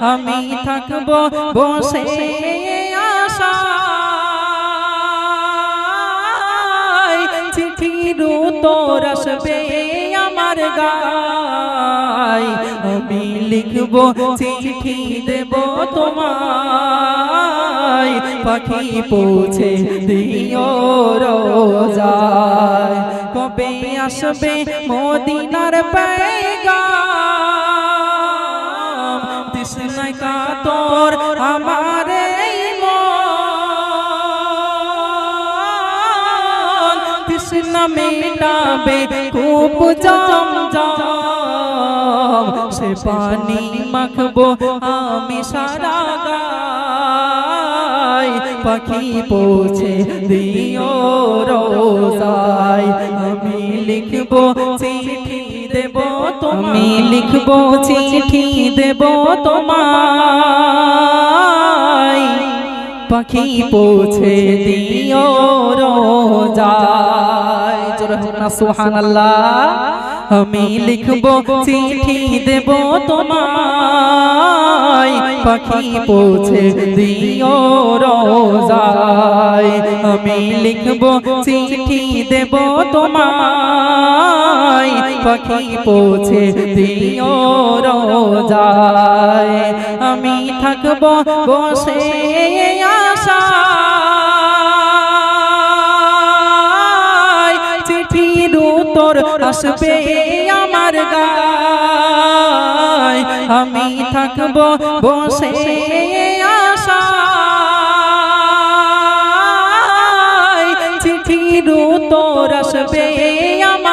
আমি থাকব বসে আশা। চিঠির উত্তর আসবে আমার গায়। আমি লিখব চিঠি দেব তোমায়। পাখি পৌঁছে দিও রোজায়। কবে আসবে মদিনার পেগাম তৃষ্ণায় কাতর আমার তৃষ্ণা মেটাবে খুব জম জম সে পানি মাখবো আমি সারা গায়। পাখি পৌঁছে, দিও রোজায়। আমি লিখব চিঠি দেব আমি লিখব চিঠি দেব তোমায়। পাখি পৌঁছে দিও রোজায়। না সুবহানাল্লাহ। আমি লিখব চিঠি দেব তোমায়। পাখি পৌঁছে দিও রোজায়। আমি লিখব চিঠি দেব তোমায়। পাখি পৌঁছে দিও রোজায়। আমি থাকব বসে আশা চিঠির উত্তর আসবে আমার গায়। আমি থাকব বসে আশা চিঠির উত্তর আসবে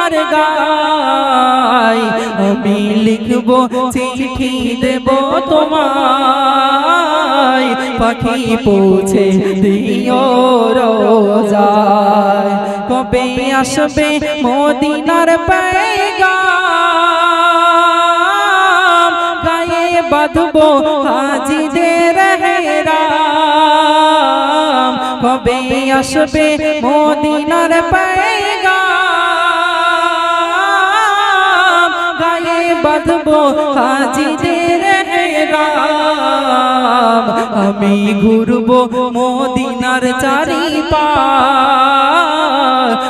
আমার গায়। আমি লিখব চিঠি দেব তোমায়। পাখি পৌঁছে দিও রোজায়। কবে আসবে মদিনার পেগাম? গায়ে বাঁধবো হাজিদের হেরাম। কবে আসবে মদিনার পেগাম? বাঁধবো হাজিদের হেরাম আমি ঘুরবো মদিনার চারি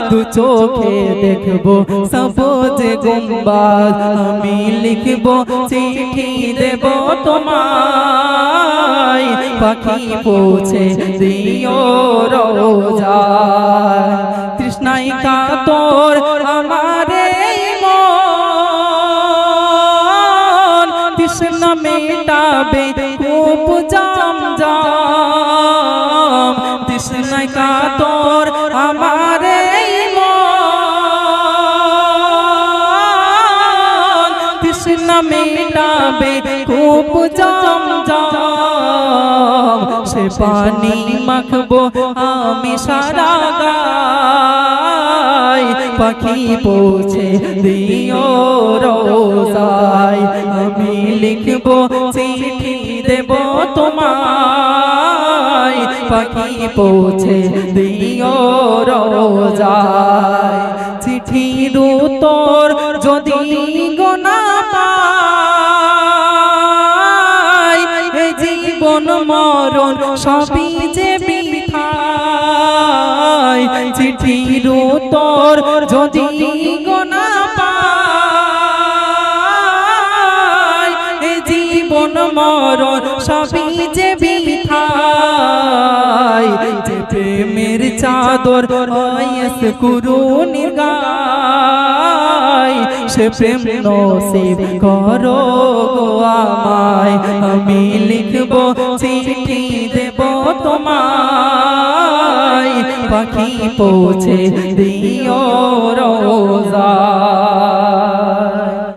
দু চোখে দেখব সবুজ গুম্বাজ। আমি লিখব চিঠি দেব তোমায়। পাখি পৌঁছে দিও রোজায় তৃষ্ণাই কাতর আমারে তৃষ্ণা মেটাবে খুব জাম জাম তৃষ্ণাই কাতর আমারে তৃষ্ণা মেটাবে খুব জাম জাম সে পানি মাখবো আমি সারা গায় পাখি পৌঁছে দিও রোজায়। আমি লিখব, চিঠি দেব তোমায়। পাখি পৌঁছে দিও রোজায়। চিঠির উত্তর যদি গোনা পাই জীবন মরণ সবই যে বিথায় চিঠির উত্তর যদি গোনা পাই জীবন মরণ সবই যে বিথায় যে প্রেমের চাদর আয়স কুরু নির্গায়, সে প্রেম নসিব করো আমায়। আমি লিখব চিঠি দেব তোমায়। পাখি পৌঁছে দিও রোজা।